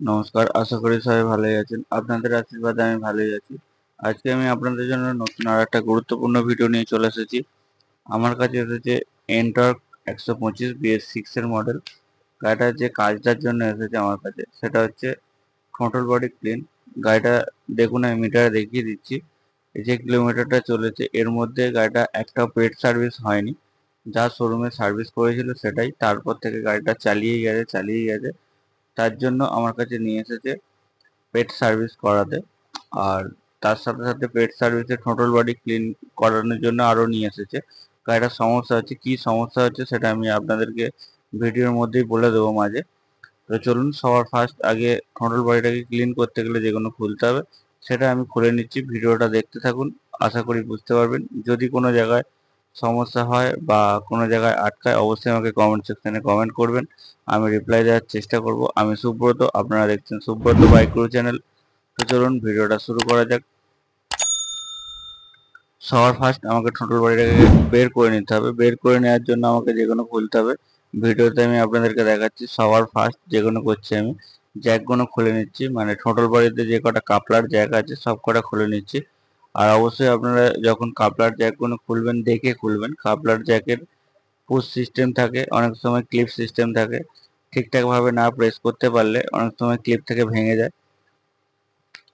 নমস্কার, আশা করি সবাই ভালোই আছেন। আপনাদের আশীর্বাদে আমি ভালোই আছি। আজকে আমি আপনাদের জন্য নতুন আর একটা গুরুত্বপূর্ণ ভিডিও নিয়ে চলে এসেছি। আমার কাছে এসেছে এন্টর্ক একশো পঁচিশ বিএস সিক্স এর মডেল গাড়িটা যে কাজটার জন্য এসেছে আমার কাছে, সেটা হচ্ছে কন্ট্রোল বডি ক্লিন গাড়িটা দেখুন, আমি মিটারে দেখিয়ে দিচ্ছি। এই যে কিলোমিটারটা চলেছে, এর মধ্যে গাড়িটা একটা পেড সার্ভিস হয়নি। যা শোরুমে সার্ভিস করেছিল সেটাই। তারপর থেকে গাড়িটা চালিয়েই গেছে চালিয়েই গেছে। তার জন্য আমার কাছে নিয়ে এসেছে পেট সার্ভিস করাতে। আর তার সাথে সাথে পেট সার্ভিসে টোটাল বডি ক্লিন করানোর জন্য আরও নিয়ে এসেছে। গাড়িটার সমস্যা হচ্ছে, কি সমস্যা হচ্ছে সেটা আমি আপনাদেরকে ভিডিওর মধ্যেই বলে দেবো মাঝে। তো চলুন, সবার ফার্স্ট আগে টোটাল বডিটাকে ক্লিন করতে গেলে যেগুলো খুলতে হবে, সেটা আমি খুলে নিচ্ছি। ভিডিওটা দেখতে থাকুন, আশা করি বুঝতে পারবেন। যদি কোনো জায়গায় সমস্যা হয় বা কোনো জায়গায় আটকায়, অবশ্যই আমাকে কমেন্ট সেকশনে কমেন্ট করবেন। আমি রিপ্লাই দেওয়ার চেষ্টা করব। আমি সুব্রত, আপনারা দেখছেন সুব্রত বাইক্রো চ্যানেল। তো চলুন, ভিডিওটা শুরু করা যাক। সবার ফার্স্ট আমাকে টোটাল বাড়িটাকে বের করে নিতে হবে। বের করে নেওয়ার জন্য আমাকে যে কোনো খুলতে হবে। ভিডিওতে আমি আপনাদেরকে দেখাচ্ছি, সবার ফার্স্ট যে কোনো করছি আমি। জ্যাকগুলো খুলে নিচ্ছি। মানে টোটাল বাড়িতে যে কটা কাপলার জ্যাক আছে, সব কটা খুলে নিচ্ছি। আর অবশ্যই আপনারা যখন কাপলার জ্যাকগুলো খুলবেন, দেখে খুলবেন। কাপলার জ্যাকের পুশ সিস্টেম থাকে, অনেক সময় ক্লিপ সিস্টেম থাকে। ঠিকঠাকভাবে না প্রেস করতে পারলে অনেক সময় ক্লিপ থেকে ভেঙে যায়।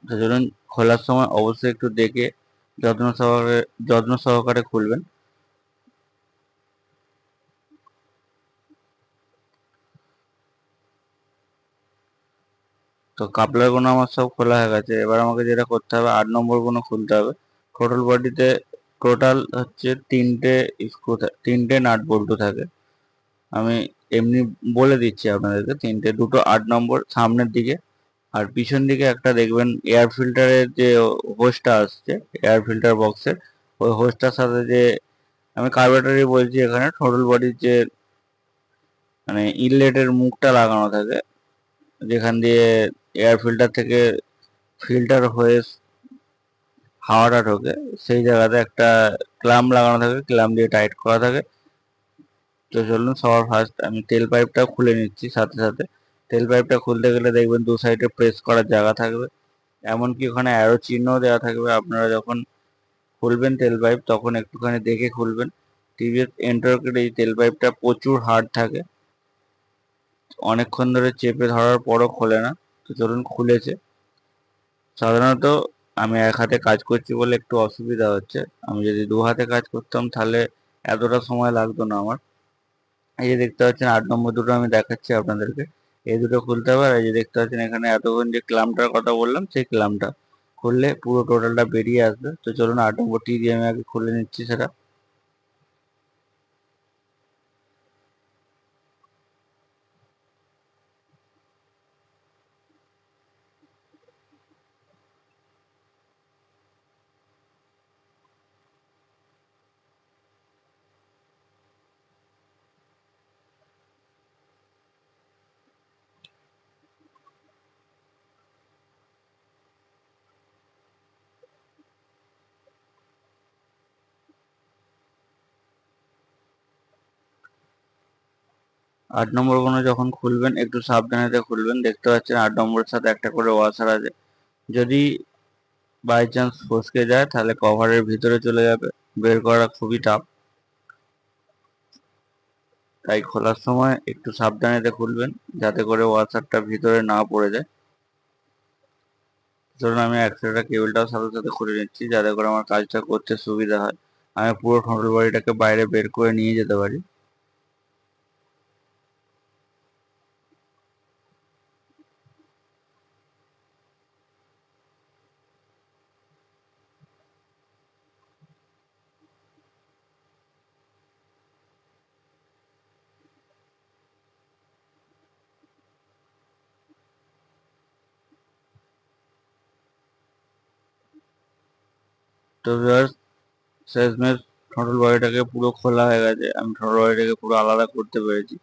তো ধরুন খোলার সময় অবশ্যই একটু দেখে যত্ন সহকারে যত্ন সহকারে খুলবেন। তো কাপলারগুলো আমার সব খোলা হয়ে গেছে। এবার আমাকে যেটা করতে হবে, আট নম্বরগুলো খুলতে হবে। টোটাল বডিতে টোটাল হচ্ছে তিনটে স্ক্রু তিনটে নাট বল্টু থাকে। আমি এমনি বলে দিচ্ছি আপনাদেরকে, তিনটে, দুটো আট নম্বর সামনের দিকে। আর পিছন দিকে একটা দেখবেন এয়ার ফিল্টারের যে হোসটা আসছে এয়ার ফিল্টার বক্সের ওই হোসটার সাথে যে আমি কার্বেটারই বলছি এখানে টোটাল বডির যে মানে ইনলেটের মুখটা লাগানো থাকে, যেখান দিয়ে এয়ার ফিল্টার থেকে ফিল্টার হয়ে হাওয়াটা ঢোকে, সেই জায়গাতে একটা ক্লাম লাগানো থাকে ক্লাম দিয়ে টাইট করা থাকে। তো চলুন, সবার ফার্স্ট আমি তেল পাইপটা খুলে নিচ্ছি সাথে সাথে। তেল পাইপটা খুলতে গেলে দেখবেন দু সাইডে প্রেস করার জায়গা থাকবে। এমনকি ওখানে অ্যারো চিহ্ন দেওয়া থাকবে। আপনারা যখন খুলবেন তেল পাইপ তখন একটুখানি দেখে খুলবেন। টিভিএস এন্টারকের এই তেল পাইপটা প্রচুর হার্ড থাকে। অনেকক্ষণ ধরে চেপে ধরার পরও খোলে না। তো চলুন খুলেছে। সাধারণত আমি এক হাতে কাজ করছি বলে একটু অসুবিধা হচ্ছে। আমি যদি দু হাতে কাজ করতাম তাহলে এতটা সময় লাগতো না আমার। এই যে দেখতে পাচ্ছেন, আট নম্বর দুটো আমি দেখাচ্ছি আপনাদেরকে। এই দুটো খুলতে হবে আর এই যে দেখতে পাচ্ছেন এখানে এতক্ষণ যে ক্লামটার কথা বললাম, সেই ক্লামটা খুললে পুরো টোটালটা বেরিয়ে আসবে। তো চলুন আট নম্বরটি দিয়ে আমি আগে খুলে নিচ্ছি সেটা। আট নম্বর কোনো যখন খুলবেন, একটু সাবধানে খুলবেন। দেখতে পাচ্ছেন আট নম্বরের সাথে একটা করে ওয়াশার আছে। যদি বাই চান্স ফসকে যায়, তাহলে কভারের ভিতরে চলে যাবে। বের করা খুবই টাফ তাই খোলার সময় একটু সাবধানে খুলবেন, যাতে করে ওয়াশারটা ভিতরে না পড়ে যায়। ধরুন আমি একসাথে কেবলটাও সাথে সাথে খুলে নিচ্ছি, যাতে করে আমার কাজটা করতে সুবিধা হয়। আমি পুরো ঠোঁটল বাড়িটাকে বাইরে বের করে নিয়ে যেতে পারি। তো শেষমেশ ঠোঁটল বডিটাকে পুরো খোলা হয়ে গেছে। আমি ঠোঁটল বডিটাকে পুরো আলাদা করতে পেরেছি।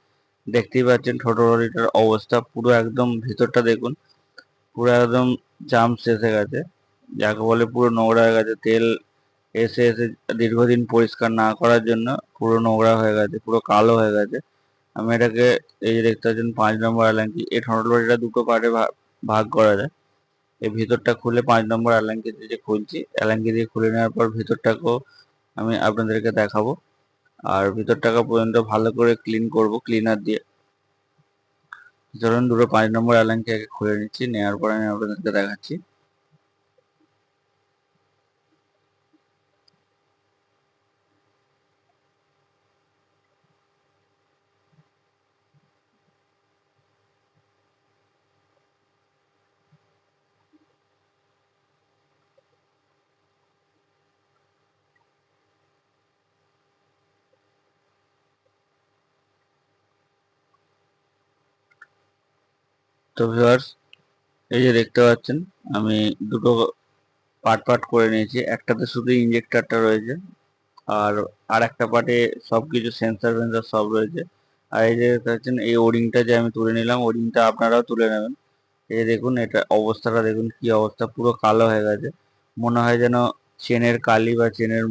দেখতেই পাচ্ছেন ঠোঁটল বডিটার অবস্থা পুরো একদম ভিতরটা দেখুন, পুরো একদম জাম এসে গেছে। যাকে বলে পুরো নোংরা হয়ে গেছে। তেল এসে এসে দীর্ঘদিন পরিষ্কার না করার জন্য পুরো নোংরা হয়ে গেছে, পুরো কালো হয়ে গেছে। আমি এটাকে এই যে দেখতে পাচ্ছেন পাঁচ নম্বর অ্যালাঙ্কি এই ঠোঁটল বডিটা দুটো পার্টে ভাগ করা যায়। এই ভিতরটা খুলে পাঁচ নম্বর অ্যালাঙ্কি দিয়ে খুলছি অ্যালাঙ্কি দিয়ে খুলে নেওয়ার পর ভিতরটাকেও আমি আপনাদেরকে দেখাবো। আর ভিতরটাকে পর্যন্ত ভালো করে ক্লিন করব ক্লিনার দিয়ে। ধরুন দুটো পাঁচ নম্বর অ্যালাঙ্কি খুলে নিচ্ছি, নেওয়ার পর আমি আপনাদেরকে দেখাচ্ছি। তো ভিউয়ার্স এই যে দেখতে পাচ্ছেন, আমি দুটো পার্ট পার্ট করে নিয়েছি। একটাতে শুধু ইঞ্জেক্টরটা রয়েছে, আর আর একটা পার্টে সব কিছু সেন্সার ফেন্সার সব রয়েছে। আর এই যে দেখতে পাচ্ছেন, এই ওরিংটা যে আমি তুলে নিলাম ওরিংটা আপনারাও তুলে নেবেন। এই দেখুন, এটা অবস্থাটা দেখুন, কি অবস্থা, পুরো কালো হয়ে গেছে। মনে হয় যেন চেনের কালি বা চেনের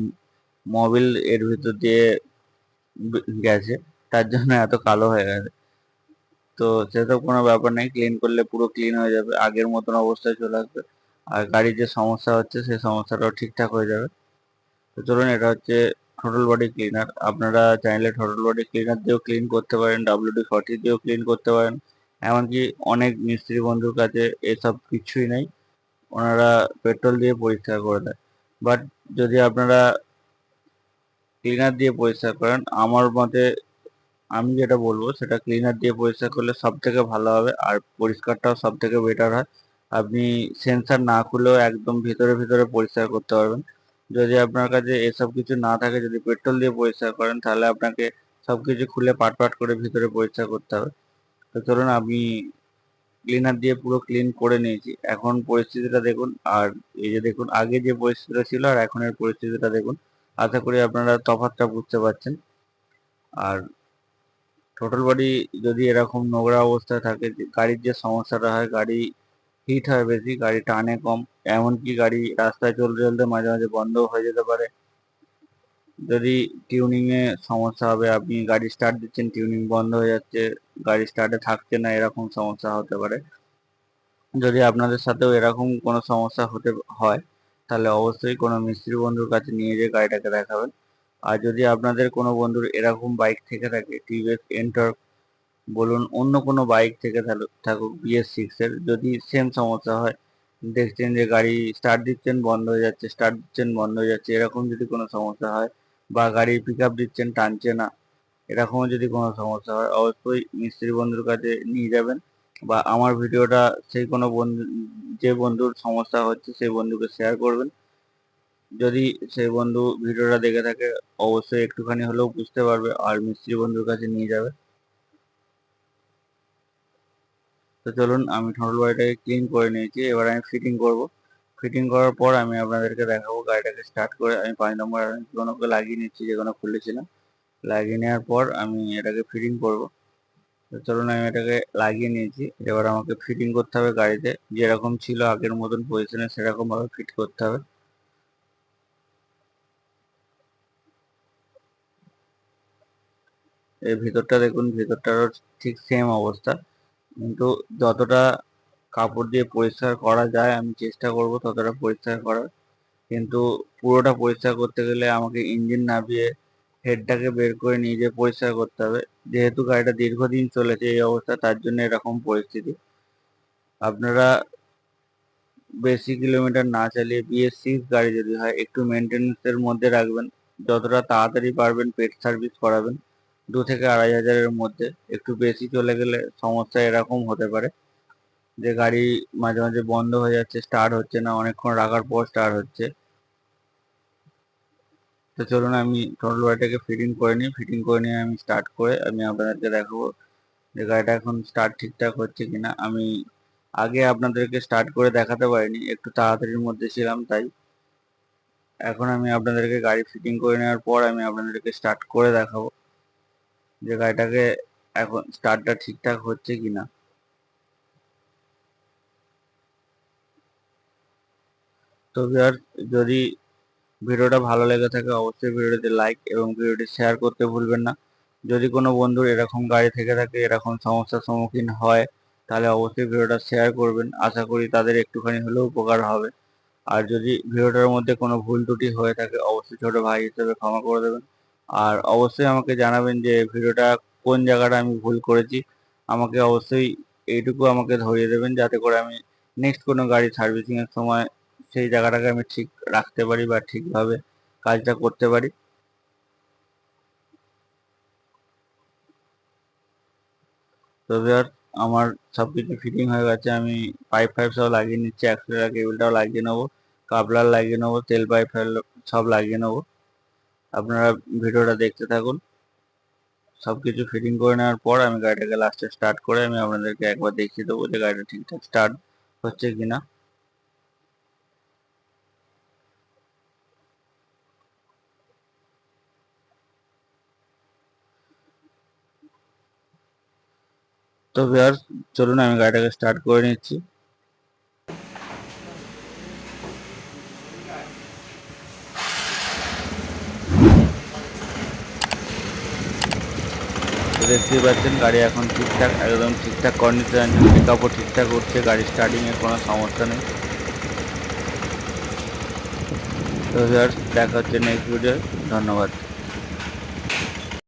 মোবিল এর ভিতর দিয়ে গেছে, তার জন্য এত কালো হয়ে গেছে। তো সেসব কোনো ব্যাপার নেই ক্লিন করলে পুরো ক্লিন হয়ে যাবে, আগের মতন অবস্থায় চলে আসবে। আর গাড়ির যে সমস্যা হচ্ছে, সেই সমস্যাটাও ঠিকঠাক হয়ে যাবে। তো চলুন, এটা হচ্ছে টোটাল বডি ক্লিনার আপনারা চাইলে টোটাল বডি ক্লিনার দিয়েও ক্লিন করতে পারেন ডাব্লিউডি ফর্টি দিয়েও ক্লিন করতে পারেন। এমনকি অনেক মিস্ত্রি বন্ধুর কাছে এসব কিছুই নেই। ওনারা পেট্রোল দিয়ে পরিষ্কার করে দেয়। বাট যদি আপনারা ক্লিনার দিয়ে পরিষ্কার করেন, আমার মতে আমি যেটা বলব, সেটা ক্লিনার দিয়ে পরিষ্কার করলে সব থেকে ভালো হবে, আর পরিষ্কারটাও সব থেকে বেটার হয়। আপনি সেন্সার না খুলেও একদম ভিতরে ভিতরে পরিষ্কার করতে পারবেন। যদি আপনার কাছে এসব কিছু না থাকে, যদি পেট্রোল দিয়ে পরিষ্কার করেন, তাহলে আপনাকে সব কিছু খুলে পাট পাট করে ভিতরে পরিষ্কার করতে হবে। তো চলুন, আমি ক্লিনার দিয়ে পুরো ক্লিন করে নিয়েছি। এখন পরিস্থিতিটা দেখুন, আর এই যে দেখুন, আগে যে পরিস্থিতিটা ছিল, আর এখনের পরিস্থিতিটা দেখুন। আশা করি আপনারা তফাৎটা বুঝতে পারছেন। আর টোটাল বডি যদি এরকম নোংরা অবস্থায় থাকে গাড়ির যে সমস্যাটা হয়, গাড়ি হিট হয় বেশি, গাড়ি টানে কম, এমনকি গাড়ি রাস্তায় চলতে চলতে মাঝে মাঝে বন্ধ হয়ে যেতে পারে। যদি টিউনিং এ সমস্যা হবে, আপনি গাড়ি স্টার্ট দিচ্ছেন টিউনিং বন্ধ হয়ে যাচ্ছে, গাড়ি স্টার্টে থাকছে না, এরকম সমস্যা হতে পারে। যদি আপনাদের সাথেও এরকম কোনো সমস্যা হতে, হয়, তাহলে অবশ্যই কোনো মিস্ত্রি বন্ধুর কাছে নিয়ে যেয়ে গাড়িটাকে দেখাবেন। আর যদি আপনাদের কোনো বন্ধুর এরকম বাইক থেকে থাকে টিভিএস এন্টার বলুন, অন্য কোনো বাইক থেকে থাকুক বিএস সিক্স এর, যদি সেম সমস্যা হয়, দেখছেন যে গাড়ি স্টার্ট দিচ্ছেন, বন্ধ হয়ে যাচ্ছে স্টার্ট দিচ্ছেন, বন্ধ হয়ে যাচ্ছে, এরকম যদি কোনো সমস্যা হয় বা গাড়ি পিক আপ দিচ্ছেন, টানছে না, এরকমও যদি কোনো সমস্যা হয়, অবশ্যই মিস্ত্রি বন্ধুর কাছে নিয়ে যাবেন বা আমার ভিডিওটা সেই কোনো বন্ধু, যে বন্ধুর সমস্যা হচ্ছে, সেই বন্ধুকে শেয়ার করবেন। যদি সেই বন্ধু ভিডিওটা দেখে থাকে, অবশ্যই একটুখানি হলেও বুঝতে পারবে আর মিস্ত্রি বন্ধুর কাছে নিয়ে যাবে। তো চলুন, আমি ঠোঁটল বাড়িটাকে ক্লিন করে নিয়েছি। এবার আমি ফিটিং করব। ফিটিং করার পর আমি আপনাদেরকে দেখাবো গাড়িটাকে স্টার্ট করে। আমি পাঁচ নম্বর যেগুলোকে লাগিয়ে নিচ্ছি যেগুলো খুলেছিলাম। লাগিয়ে নেওয়ার পর আমি এটাকে ফিটিং করব। তো চলুন, আমি এটাকে লাগিয়ে নিয়েছি। এবার আমাকে ফিটিং করতে হবে গাড়িতে। যেরকম ছিল আগের মতন পজিশনে সেরকমভাবে ফিট করতে হবে। এই ভিতরটা দেখুন, ভিতরটারও ঠিক সেম অবস্থা। কিন্তু যতটা কাপড় দিয়ে পরিষ্কার করা যায়, আমি চেষ্টা করব ততটা পরিষ্কার করার। কিন্তু পুরোটা পরিষ্কার করতে গেলে আমাকে ইঞ্জিন নামিয়ে হেডটাকে বের করে নিয়ে যেয়ে পরিষ্কার করতে হবে। যেহেতু গাড়িটা দীর্ঘদিন চলেছে এই অবস্থা, তার জন্য এরকম পরিস্থিতি। আপনারা বেশি কিলোমিটার না চালিয়ে বিএস গাড়ি যদি হয়, একটু মেনটেন্সের মধ্যে রাখবেন। যতটা তাড়াতাড়ি পারবেন, পেট সার্ভিস করাবেন। দু থেকে আড়াই হাজারের মধ্যে। একটু বেশি চলে গেলে সমস্যা এরকম হতে পারে। যে গাড়ি মাঝে মাঝে বন্ধ হয়ে যাচ্ছে স্টার্ট হচ্ছে না, অনেকক্ষণ রাখার পর স্টার্ট হচ্ছে। তো চলুন আমি টোটাল গাড়িটাকে ফিটিং করে নিই। ফিটিং করে নিয়ে আমি স্টার্ট করে আমি আপনাদেরকে দেখাবো যে গাড়িটা এখন স্টার্ট ঠিকঠাক হচ্ছে কিনা। আমি আগে আপনাদেরকে স্টার্ট করে দেখাতে পারিনি, একটু তাড়াতাড়ির মধ্যে ছিলাম তাই। এখন আমি আপনাদেরকে গাড়ি ফিটিং করে নেওয়ার পর আমি আপনাদেরকে স্টার্ট করে দেখাবো। যে গাড়িটাকে এখন স্টার্টটা ঠিকঠাক হচ্ছে কিনা। তো ভিউয়ার যদি ভিডিওটা ভালো লেগে থাকে, অবশ্যই ভিডিওতে লাইক এবং ভিডিওটি শেয়ার করতে ভুলবেন না। যদি কোনো বন্ধুর এরকম গাড়ি থেকে থাকে, এরকম সমস্যার সম্মুখীন হয়, তাহলে অবশ্যই ভিডিওটা শেয়ার করবেন। আশা করি তাদের একটুখানি হলেও উপকার হবে। আর যদি ভিডিওটার মধ্যে কোনো ভুল ত্রুটি হয়ে থাকে, অবশ্যই ছোট ভাই হিসেবে ক্ষমা করে দেবেন। আর অবশ্যই আমাকে জানাবেন যে ভিডিওটা কোন জায়গাটা আমি ভুল করেছি। আমাকে অবশ্যই এইটুকু আমাকে ধরিয়ে দেবেন যাতে করে আমি নেক্সট কোনো গাড়ি সার্ভিসিংয়ের সময় সেই জায়গাটাকে আমি ঠিক রাখতে পারি বা ঠিকভাবে কাজটা করতে পারি। তো আমার সব কিছু ফিটিং হয়ে গেছে। আমি পাইপ ফাইপ সব লাগিয়ে নিচ্ছি অ্যাক্সেলার কেবলটাও লাগিয়ে নেব কাবলার লাগিয়ে নেব, তেল পাইপ সব লাগিয়ে নেব। আপনারা ভিডিওটা দেখতে থাকুন। সব কিছু ফিটিং করে নেওয়ার পর আমি গাড়িটাকে লাস্টে স্টার্ট করে আমি আপনাদেরকে একবার দেখিয়ে দেবো যে গাড়িটা ঠিকঠাক স্টার্ট হচ্ছে কিনা। তো ভিউয়ার চলুন আমি গাড়িটাকে স্টার্ট করে নিচ্ছি। তো দেখতেই পাচ্ছেন, গাড়ি এখন ঠিকঠাক, একদম ঠিকঠাক কন্ডিশন পিকআপও ঠিকঠাক উঠছে, গাড়ি স্টার্টিং এর কোনো সমস্যা নেই। তো দেখা হচ্ছে নেক্সট ভিডিও ধন্যবাদ।